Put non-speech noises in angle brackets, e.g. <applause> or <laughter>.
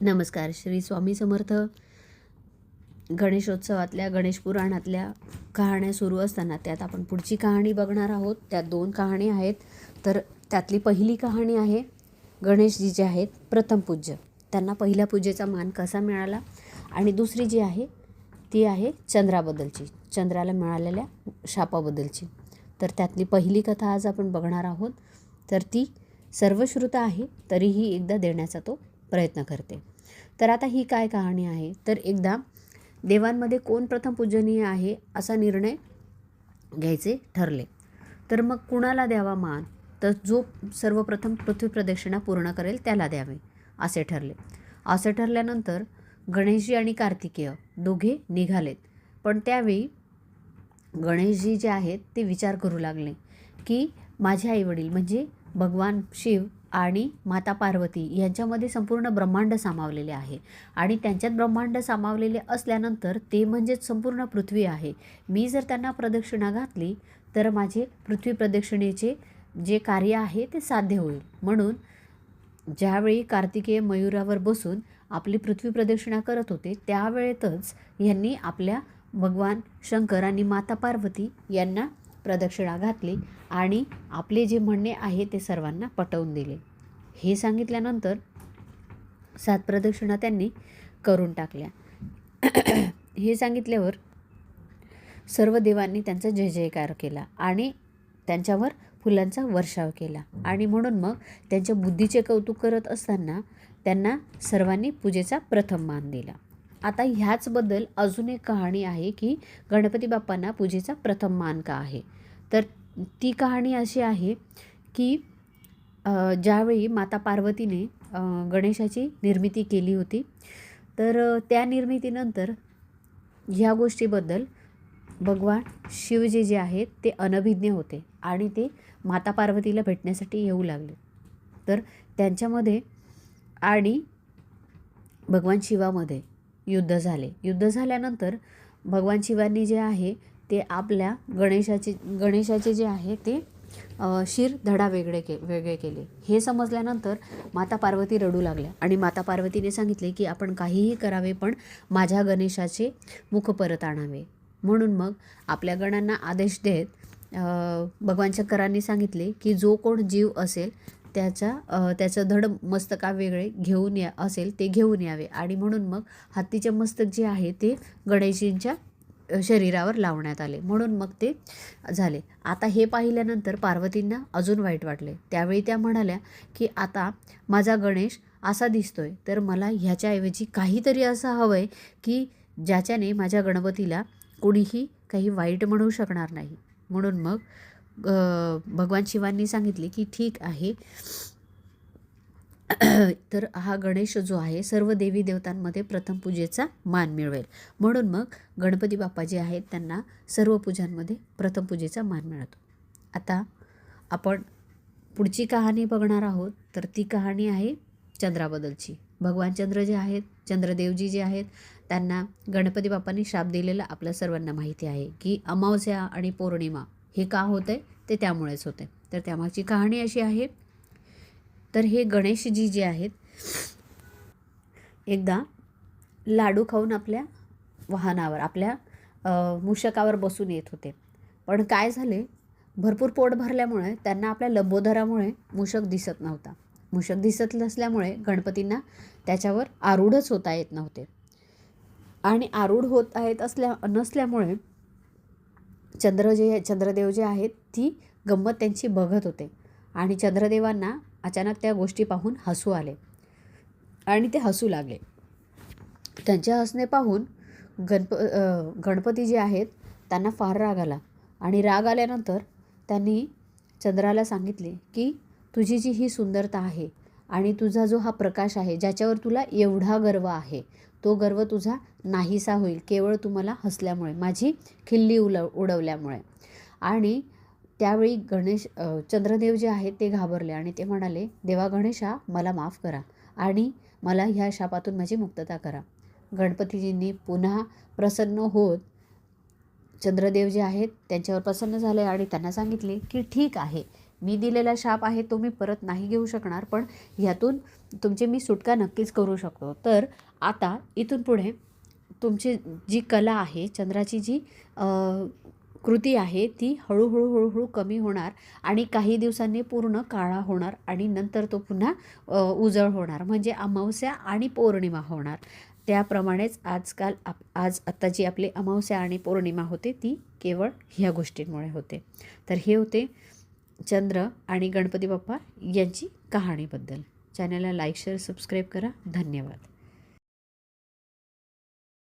नमस्कार श्री स्वामी समर्थ. गणेशोत्सवातल्या गणेश पुराणातल्या कहाण्या सुरू असताना त्यात आपण पुढची कहाणी बघणार आहोत. त्यात दोन कहाणी आहेत. तर त्यातली पहिली कहाणी आहे गणेशजी जे आहेत प्रथम पूज्य. त्यांना पहिल्या पूजेचा मान कसा मिळाला? आणि दुसरी जी आहे ती आहे चंद्राबद्दलची चंद्राला मिळालेल्या शापाबद्दलची. तर त्यातली पहिली कथा आज आपण बघणार आहोत. तर ती सर्वश्रुत आहे तरीही एकदा देण्याचा तो प्रयत्न करते. तर आता ही काय कहाणी आहे? तर एकदा देवांमध्ये कोण प्रथम पूजनीय आहे असा निर्णय घ्यायचे ठरले. तर मग कुणाला द्यावा मान? तर जो सर्वप्रथम पृथ्वी प्रदक्षिणा पूर्ण करेल त्याला द्यावे असे ठरले. असे ठरल्यानंतर गणेशजी आणि कार्तिकेय दोघे निघालेत. पण त्यावेळी गणेशजी जे आहेत ते विचार करू लागले की माझे आईवडील म्हणजे भगवान शिव आणि माता पार्वती यांच्यामध्ये संपूर्ण ब्रह्मांड सामावलेले आहे. आणि त्यांच्यात ब्रह्मांड सामावलेले असल्यानंतर ते म्हणजेच संपूर्ण पृथ्वी आहे. मी जर त्यांना प्रदक्षिणा घातली तर माझे पृथ्वी प्रदक्षिणेचे जे कार्य आहे ते साध्य होईल. म्हणून ज्यावेळी कार्तिकेय मयुरावर बसून आपली पृथ्वी प्रदक्षिणा करत होते त्यावेळेतच यांनी आपल्या भगवान शंकर आणि माता पार्वती यांना प्रदक्षिणा घातली आणि आपले जे म्हणणे आहे ते सर्वांना पटवून दिले. हे सांगितल्यानंतर सात प्रदक्षिणा त्यांनी करून टाकल्या. <clears throat> हे सांगितल्यावर सर्व देवांनी त्यांचा जय जयकार केला आणि त्यांच्यावर फुलांचा वर्षाव केला. आणि म्हणून मग त्यांच्या बुद्धीचे कौतुक करत असताना त्यांना सर्वांनी पूजेचा प्रथम मान दिला. आता ह्याचबद्दल अजून एक कहाणी आहे की गणपती बाप्पांना पूजेचा प्रथम मान का आहे. तर ती कहाणी अशी आहे की ज्यावेळी माता पार्वतीने गणेशाची निर्मिती केली होती तर त्या निर्मितीनंतर ह्या गोष्टीबद्दल भगवान शिवजी जे आहेत ते अनभिज्ञ होते आणि ते माता पार्वतीला भेटण्यासाठी येऊ लागले. तर त्यांच्यामध्ये आणि भगवान शिवामध्ये युद्ध झाले. युद्ध झाल्यानंतर भगवान शिवांनी जे आहे ते आपल्या गणेशाचे गणेशाचे जे आहे ते शिर धडा वेगळे के वेगळे केले. हे समजल्यानंतर माता पार्वती रडू लागल्या आणि माता पार्वतीने सांगितले की आपण काहीही करावे पण माझ्या गणेशाचे मुख परत आणावे. म्हणून मग आपल्या गणांना आदेश देत भगवान शंकरांनी सांगितले की जो कोण जीव असेल त्याचा त्याचं धड मस्तका वेगळे घेऊन या असेल ते घेऊन यावे. आणि म्हणून मग हत्तीचे मस्तक जे आहे ते गणेशजींच्या शरीरावर लावण्यात आले. म्हणून मग ते झाले. आता हे पाहिल्यानंतर पार्वतींना अजून वाईट वाटले. त्यावेळी त्या म्हणाल्या की आता माझा गणेश असा दिसतोय. तर मला ह्याच्याऐवजी काहीतरी असं हवं आहे की ज्याच्याने माझ्या गणपतीला कोणीही काही वाईट म्हणू शकणार नाही. म्हणून मग भगवान शिवांनी सांगितले की ठीक आहे. <clears throat> तर हा गणेश जो आहे सर्व देवी देवतांमध्ये प्रथम पूजेचा मान मिळवेल. म्हणून मग गणपती बाप्पा जे आहेत त्यांना सर्व पूजांमध्ये प्रथम पूजेचा मान मिळतो. आता आपण पुढची कहाणी बघणार आहोत. तर ती कहाणी आहे चंद्राबद्दलची. भगवान चंद्र जे आहेत चंद्रदेवजी जे आहेत त्यांना गणपती बाप्पांनी शाप दिलेला आपल्या सर्वांना माहिती आहे की अमावस्या आणि पौर्णिमा हे का होतं ते त्यामुळेच होते तर त्यामागची कहाणी अशी आहे. तर हे गणेशजी जे आहेत एकदा लाडू खाऊन आपल्या वाहनावर आपल्या मूषकावर बसून येत होते. पण काय झाले? भरपूर पोट भरल्यामुळे त्यांना आपल्या लंबोदरामुळे मूषक दिसत नव्हता. मूषक दिसत नसल्यामुळे गणपतींना त्याच्यावर आरूढच होता येत नव्हते. आणि आरूढ होत आहेत असल्या नसल्यामुळे चंद्र जे चंद्रदेव जे आहेत ती गंमत त्यांची बघत होते. आणि चंद्रदेवांना अचानक त्या गोष्टी पाहून हसू आले. आणि ते हसू लागले. त्यांचे हसणे पाहून गणप गणपती जे आहेत त्यांना फार राग आला. आणि राग आल्यानंतर त्यांनी चंद्राला सांगितले की तुझी जी ही सुंदरता आहे आणि तुझा जो हा प्रकाश आहे ज्याच्यावर तुला एवढा गर्व आहे तो गर्व तुझा नाहीसा होईल केवळ तुम्हाला हसल्यामुळे माझी खिल्ली उलव उडवल्यामुळे. आणि त्यावेळी गणेश चंद्रदेव जे आहेत ते घाबरले आणि ते म्हणाले देवा गणेशा मला माफ करा आणि मला ह्या शापातून माझी मुक्तता करा. गणपतीजींनी पुन्हा प्रसन्न होत चंद्रदेव जे आहेत त्यांच्यावर प्रसन्न झाले आणि त्यांना सांगितले की ठीक आहे मी दिलेला शाप आहे तो मी परत नाही घेऊ शकणार पण ह्यातून तुमची मी सुटका नक्कीच करू शकतो. तर आता इथून पुढे तुमची जी कला आहे चंद्राची जी कृती आहे ती हळूहळू हळूहळू कमी होणार आणि काही दिवसांनी पूर्ण काळा होणार आणि नंतर तो पुन्हा उजळ होणार. म्हणजे अमावस्या आणि पौर्णिमा होणार. त्याप्रमाणेच आजकाल आप आज आत्ता जी आपली अमावस्या आणि पौर्णिमा होते ती केवळ ह्या गोष्टींमुळे होते. तर हे होते चंद्र आणि गणपती बाप्पा यांची कहाणीबद्दल. चॅनलला लाईक शेअर सबस्क्राईब करा. धन्यवाद.